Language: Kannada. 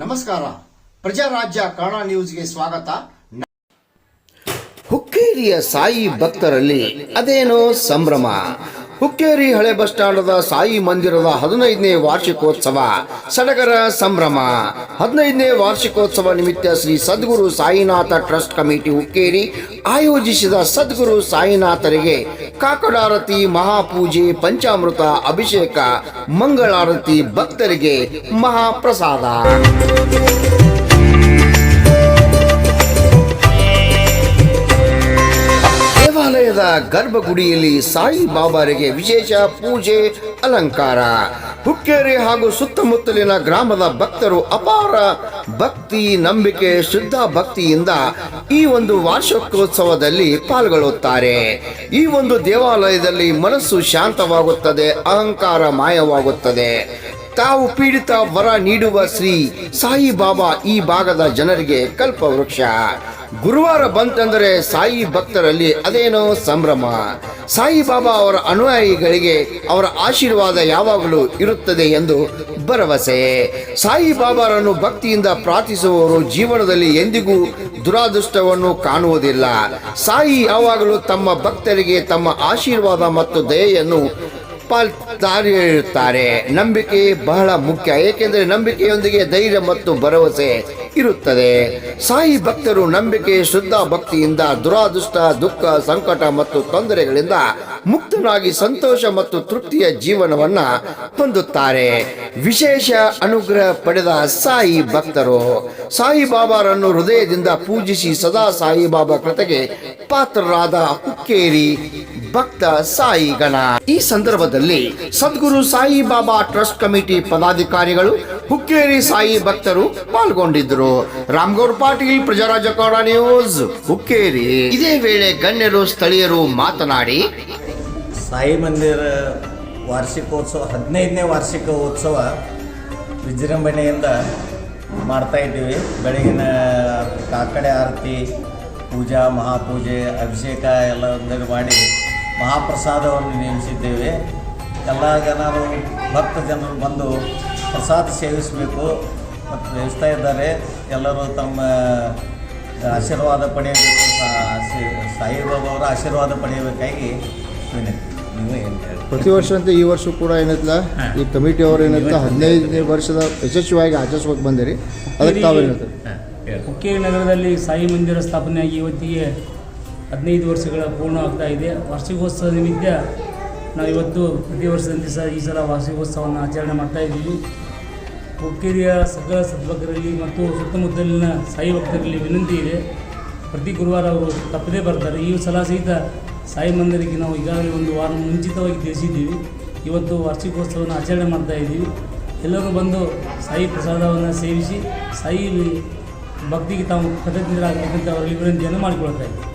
ನಮಸ್ಕಾರ. ಪ್ರಜಾರಾಜ್ಯ ಕನ್ನಡ ನ್ಯೂಸ್ಗೆ ಸ್ವಾಗತ. ಹುಕ್ಕೇರಿಯ ಸಾಯಿ ಭಕ್ತರಲ್ಲಿ ಅದೇನೋ ಸಂಭ್ರಮ. ಹುಕ್ಕೇರಿ ಹಳೆ ಬಸ್ ಸ್ಟ್ಯಾಂಡದ ಸಾಯಿ ಮಂದಿರದ ಹದಿನೈದನೇ ವಾರ್ಷಿಕೋತ್ಸವ, ಸಡಗರ ಸಂಭ್ರಮ. ಹದಿನೈದನೇ ವಾರ್ಷಿಕೋತ್ಸವ ನಿಮಿತ್ತ ಶ್ರೀ ಸದ್ಗುರು ಸಾಯಿನಾಥ ಟ್ರಸ್ಟ್ ಕಮಿಟಿ ಹುಕ್ಕೇರಿ ಆಯೋಜಿಸಿದ ಸದ್ಗುರು ಸಾಯಿನಾಥರಿಗೆ ಕಾಕಡಾರತಿ ಮಹಾಪೂಜೆ, ಪಂಚಾಮೃತ ಅಭಿಷೇಕ, ಮಂಗಳಾರತಿ ಭಕ್ತರಿಗೆ ಮಹಾಪ್ರಸಾದ. ದೇವಾಲಯದ ಗರ್ಭಗುಡಿಯಲ್ಲಿ ಸಾಯಿ ಬಾಬಾರಿಗೆ ವಿಶೇಷ ಪೂಜೆ, ಅಲಂಕಾರ. ಹುಕ್ಕೇರಿ ಹಾಗೂ ಸುತ್ತಮುತ್ತಲಿನ ಗ್ರಾಮದ ಭಕ್ತರು ಅಪಾರ ಭಕ್ತಿ, ನಂಬಿಕೆ ಶುದ್ಧ ಭಕ್ತಿಯಿಂದ ಈ ಒಂದು ವಾರ್ಷಿಕೋತ್ಸವದಲ್ಲಿ ಪಾಲ್ಗೊಳ್ಳುತ್ತಾರೆ. ಈ ಒಂದು ದೇವಾಲಯದಲ್ಲಿ ಮನಸ್ಸು ಶಾಂತವಾಗುತ್ತದೆ, ಅಹಂಕಾರ ಮಾಯವಾಗುತ್ತದೆ. ತಾವು ಪೀಡಿತ ವರ ನೀಡುವ ಶ್ರೀ ಸಾಯಿ ಬಾಬಾ ಈ ಭಾಗದ ಜನರಿಗೆ ಕಲ್ಪವೃಕ್ಷ. ಗುರುವಾರ ಬಂತಂದರೆ ಸಾಯಿ ಭಕ್ತರಲ್ಲಿ ಅದೇನೋ ಸಂಭ್ರಮ. ಸಾಯಿ ಬಾಬಾ ಅವರ ಅನುಯಾಯಿಗಳಿಗೆ ಅವರ ಆಶೀರ್ವಾದ ಯಾವಾಗಲೂ ಇರುತ್ತದೆ ಎಂದು ಭರವಸೆ. ಸಾಯಿ ಬಾಬಾರನ್ನು ಭಕ್ತಿಯಿಂದ ಪ್ರಾರ್ಥಿಸುವವರು ಜೀವನದಲ್ಲಿ ಎಂದಿಗೂ ದುರಾದೃಷ್ಟವನ್ನು ಕಾಣುವುದಿಲ್ಲ. ಸಾಯಿ ಯಾವಾಗಲೂ ತಮ್ಮ ಭಕ್ತರಿಗೆ ತಮ್ಮ ಆಶೀರ್ವಾದ ಮತ್ತು ದಯೆಯನ್ನು ಪಾಲ್ತಾರೆ ನಂಬಿಕೆ ಬಹಳ ಮುಖ್ಯ, ಏಕೆಂದರೆ ನಂಬಿಕೆಯೊಂದಿಗೆ ಧೈರ್ಯ ಮತ್ತು ಭರವಸೆ ಇರುತ್ತದೆ. ಸಾಯಿ ಭಕ್ತರು ನಂಬಿಕೆ, ಶುದ್ಧ ಭಕ್ತಿಯಿಂದ ದುರಾದೃಷ್ಟ, ದುಃಖ, ಸಂಕಟ ಮತ್ತು ತೊಂದರೆಗಳಿಂದ ಮುಕ್ತನಾಗಿ ಸಂತೋಷ ಮತ್ತು ತೃಪ್ತಿಯ ಜೀವನವನ್ನ ಹೊಂದುತ್ತಾರೆ. ವಿಶೇಷ ಅನುಗ್ರಹ ಪಡೆದ ಸಾಯಿ ಭಕ್ತರು, ಸಾಯಿ ಬಾಬಾರನ್ನು ಹೃದಯದಿಂದ ಪೂಜಿಸಿ ಸದಾ ಸಾಯಿ ಬಾಬಾ ಕೃತೆಗೆ ಪಾತ್ರರಾದ ಹುಕ್ಕೇರಿ. ಭಕ್ತ ಸಾಯಿ ಗಣ. ಈ ಸಂದರ್ಭದಲ್ಲಿ ಸದ್ಗುರು ಸಾಯಿ ಬಾಬಾ ಟ್ರಸ್ಟ್ ಕಮಿಟಿ ಪದಾಧಿಕಾರಿಗಳು ಹುಕ್ಕೇರಿ ಸಾಯಿ ಭಕ್ತರು ಪಾಲ್ಗೊಂಡಿದ್ದರು. ರಾಮ್ಗೌರ್ ಪಾಟೀಲ್, ಪ್ರಜಾರಾಜ ಕೌಡ ನ್ಯೂಸ್, ಹುಕ್ಕೇರಿ. ಇದೇ ವೇಳೆ ಗಣ್ಯರು, ಸ್ಥಳೀಯರು ಮಾತನಾಡಿ, ಸಾಯಿ ಮಂದಿರ ವಾರ್ಷಿಕೋತ್ಸವ, ಹದಿನೈದನೇ ವಾರ್ಷಿಕ ಉತ್ಸವ ವಿಜೃಂಭಣೆಯಿಂದ ಮಾಡ್ತಾ ಇದ್ದೀವಿ. ಬೆಳಗಿನ ಕಾಕಡೆ ಆರತಿ, ಪೂಜಾ, ಮಹಾಪೂಜೆ, ಅಭಿಷೇಕ ಎಲ್ಲ ಮಾಡಿ ಮಹಾಪ್ರಸಾದವನ್ನು ನೇಮಿಸಿದ್ದೇವೆ. ಎಲ್ಲ ಜನರು ಭಕ್ತ ಜನರು ಬಂದು ಪ್ರಸಾದ ಸೇವಿಸಬೇಕು ಮತ್ತು ಸೇವಿಸ್ತಾ ಇದ್ದಾರೆ. ಎಲ್ಲರೂ ತಮ್ಮ ಆಶೀರ್ವಾದ ಪಡೆಯಬೇಕು. ಸಾ- ಸಿ- ಸಾಯಿಬಾಬಾ ಅವರ ಆಶೀರ್ವಾದ ಪಡೆಯಬೇಕಾಗಿ ವಿನಂತಿ. ಪ್ರತಿ ವರ್ಷ ಅಂತ ಈ ವರ್ಷ ಕೂಡ ಏನೈತಲ್ಲ ಈ ಕಮಿಟಿ ಅವರು ಏನೈತಲ್ಲ ಹದಿನೈದನೇ ವರ್ಷದ ಯಶಸ್ವಿಯಾಗಿ ಆಚರಿಸ್ಬೇಕು ಬಂದಿರಿ. ಅದಕ್ಕೆ ತಾವೇನು ಹೇಳ್ತೀರಿ? ಹುಕ್ಕೇರಿ ನಗರದಲ್ಲಿ ಸಾಯಿ ಮಂದಿರ ಸ್ಥಾಪನೆಯಾಗಿ ಇವತ್ತಿಗೆ ಹದಿನೈದು ವರ್ಷಗಳ ಪೂರ್ಣ ಆಗ್ತಾ ಇದೆ. ವಾರ್ಷಿಕೋತ್ಸವ ನಿಮಿತ್ತ ನಾವು ಇವತ್ತು ಪ್ರತಿ ವರ್ಷದಂತೆ ಸಹ ಈ ಸಲ ವಾರ್ಷಿಕೋತ್ಸವವನ್ನು ಆಚರಣೆ ಮಾಡ್ತಾ ಇದ್ದೀವಿ. ಹುಕ್ಕೇರಿಯ ಸಕಲ ಸದ್ಭಕ್ತರಲ್ಲಿ ಮತ್ತು ಸುತ್ತಮುತ್ತಲಿನ ಸಾಯಿ ಭಕ್ತರಲ್ಲಿ ವಿನಂತಿ ಇದೆ. ಪ್ರತಿ ಗುರುವಾರ ಅವರು ತಪ್ಪದೇ ಬರ್ತಾರೆ. ಈ ಸಲ ಸಹಿತ ಸಾಯಿ ಮಂದಿರಕ್ಕೆ ನಾವು ಈಗಾಗಲೇ ಒಂದು ವಾರ ಮುಂಚಿತವಾಗಿ ತಿಳಿಸಿದ್ದೀವಿ. ಇವತ್ತು ವಾರ್ಷಿಕೋತ್ಸವವನ್ನು ಆಚರಣೆ ಮಾಡ್ತಾ ಇದ್ದೀವಿ. ಎಲ್ಲರೂ ಬಂದು ಸಾಯಿ ಪ್ರಸಾದವನ್ನು ಸೇವಿಸಿ, ಸಾಯಿ ಭಕ್ತಿಗೆ ತಾವು ಕೃತಜ್ಞರಾಗಬೇಕಂತ ಅವರಲ್ಲಿ ವಿನಂತಿಯನ್ನು ಮಾಡಿಕೊಳ್ತಾ ಇದ್ದೀವಿ.